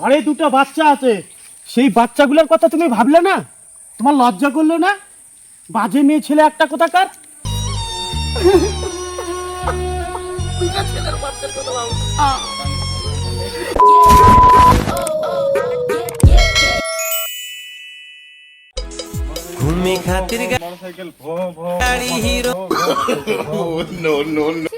ঘরে দুটো বাচ্চা আছে সেই বাচ্চাগুলোর কথা তুমি ভাবলে না তোমার লজ্জা করল না বাজে মেয়ে ছেলে একটা কোথাকার ঘুমে খাতির গাড়ি হিরো নো নো নো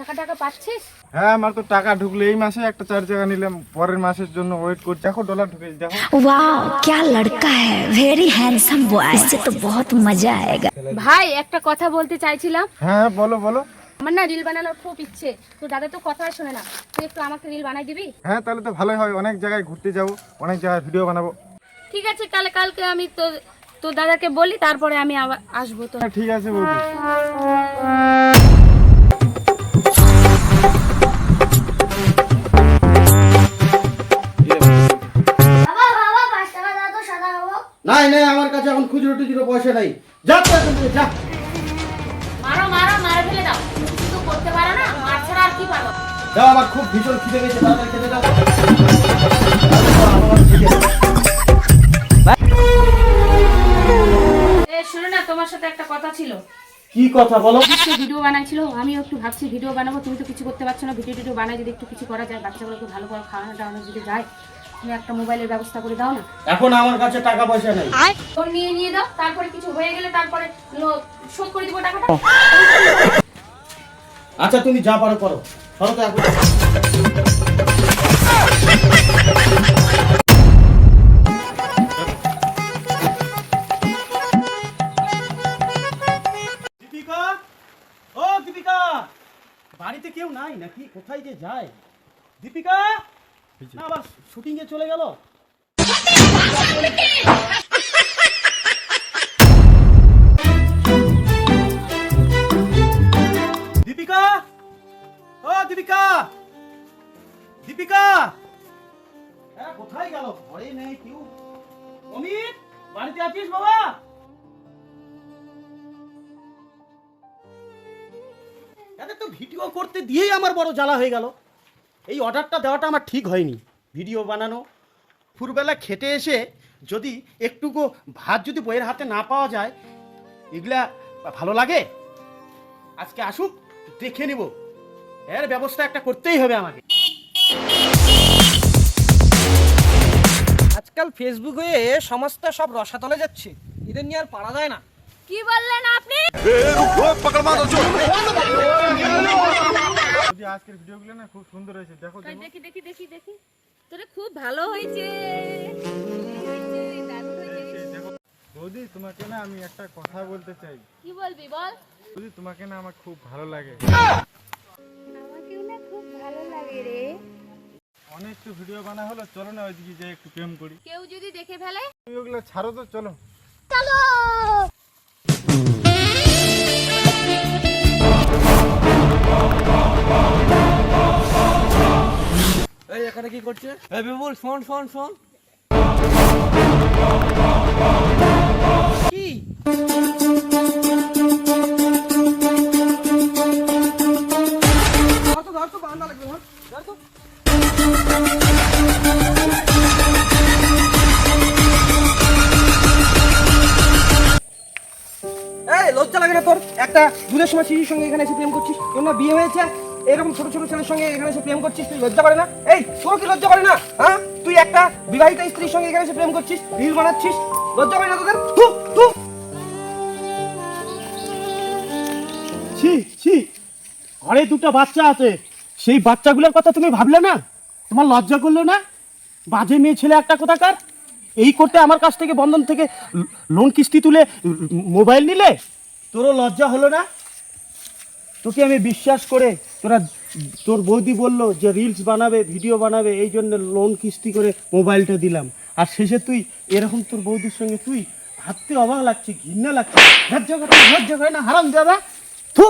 টাকা টাকা পাচ্ছিস হ্যাঁ আমার তো টাকা ঢুকলো এই মাসে একটা চার জায়গা নিলাম পরের মাসের জন্য ওয়েট করছি দেখো ডলার ঢুকেছে দেখো वाह क्या लड़का है वेरी हैंडसम बॉय इससे तो बहुत मजा आएगा ভাই একটা কথা বলতে চাইছিলাম হ্যাঁ বলো বলো আমার না রিল বানানোর খুব ইচ্ছে তো দাদা তো কথা শোনে না তুই একটু আমাকে রিল বানাই দিবি হ্যাঁ তাহলে তো ভালোই হয় অনেক জায়গায় ঘুরতে যাবো অনেক জায়গায় ভিডিও বানাবো ঠিক আছে তাহলে কালকে আমি তো তো দাদাকে বলি তারপরে আমি আবার আসবো তো হ্যাঁ ঠিক আছে বৌদি খুচরো টুচরো পয়সা নাই। যা তো এখান থেকে যা। মারো মারো মারে ফেলে দাও। কিছু করতে পারো না মার ছাড়া আর কি পারো? যাও আমার খুব ভীষণ খিদে পেয়েছে তাড়াতাড়ি খেতে দাও। এ শোনো না তোমার সাথে একটা কথা ছিল। কি কথা বলো। ভিডিও বানাইছিল আমি একটু ভাবছি ভিডিও বানাবো তুমি তো কিছু করতে পারছ না ভিডিও টিডিও বানাই যদি একটু কিছু করা যায় বাচ্চাগুলোকে ভালো করে খাওয়ানো টাওয়ানো যদি যায়। তুমি একটা মোবাইলের ব্যবস্থা করে দাও না। এখন আমার কাছে টাকা পয়সা নাই। তোর নিয়ে নিয়ে দাও তারপরে কিছু হয়ে গেলে তারপরে শোধ করে দিব টাকাটা। আচ্ছা তুমি যা পারো করো। ধরো তো এখন। ও দীপিকা! বাড়িতে কেউ নাই নাকি? কোথায় যে যায়? দীপিকা? চলে গেল? দীপিকা? ও, দীপিকা! দীপিকা! হ্যাঁ কোথায় গেল? ঘরে নেই কেউ। অমিত, বাড়িতে আছিস বাবা? এদের তো ভিডিও করতে দিয়েই আমার বড় জ্বালা হয়ে গেল। এই অর্ডারটা দেওয়াটা আমার ঠিক হয়নি। ভিডিও বানানো। ফুরবেলা খেতে এসে যদি একটুকু ভাত যদি বইয়ের হাতে না পাওয়া যায় এগুলা ভালো লাগে? আজকে আসুক দেখে নিব। এর ব্যবস্থা একটা করতেই হবে আমাকে। আজকাল ফেসবুক হয়ে সমস্ত সব রসাতলে যাচ্ছে। এদের নিয়ে আর পারা যায় না। কি বললেন আপনি? আজকের ভিডিওগুলো না খুব সুন্দর হয়েছে। দেখো দেখি দেখি দেখি দেখি। তোরে খুব ভালো হয়েছে। দেখো। বৌদি তোমাকে না আমি একটা কথা বলতে চাই। কি বলবি বল। বৌদি তোমাকে না আমার খুব ভালো লাগে। আমাকেও না খুব ভালো লাগে রে। অনেক তো ভিডিও বানা হলো চলো না ওইদিকে যাই একটু প্রেম করি। কেউ যদি দেখে ফেলে। ওগুলো ছাড়ো তো চলো। চলো! কি করছে বিপুল শোন শোন শোন। কি? ধর তো, ধর তো, বারান্দা লাগবে, ধর, ধর তো। লজ্জা লাগে না তোর? একটা দুধের সময় শিশুর সঙ্গে এখানে এসে প্রেম করছিস তোর না বিয়ে হয়েছে? এরকম ছোট ছোট ছেলের সঙ্গে এখানে এসে প্রেম করছিস, তুই লজ্জা করে না? এই, তোর কি লজ্জা করে না? হ্যাঁ? তুই একটা বিবাহিত স্ত্রীর সঙ্গে এখানে এসে প্রেম করছিস, রিল বানাচ্ছিস, লজ্জা করে না তোদের? থু থু ছি ছি। ঘরে দুটো বাচ্চা আছে। সেই বাচ্চাগুলোর কথা তুমি ভাবলে না? তোমার লজ্জা করল না? বাজে মেয়ে ছেলে একটা কোথাকার? এই করতে আমার কাছ থেকে বন্ধন থেকে লোন কিস্তি তুলে মোবাইল নিলে? তোরও লজ্জা হলো না? তোকে আমি বিশ্বাস করে তোরা তোর বৌদি বলল যে রিলস বানাবে ভিডিও বানাবে এই জন্য লোন কিস্তি করে মোবাইলটা দিলাম। আর শেষে তুই এরকম তোর বৌদির সঙ্গে তুই ভাবতে অবাক লাগছে ঘৃণা লাগছে। করে না হারাম দাদা থু।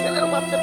ছেলের বাচ্চা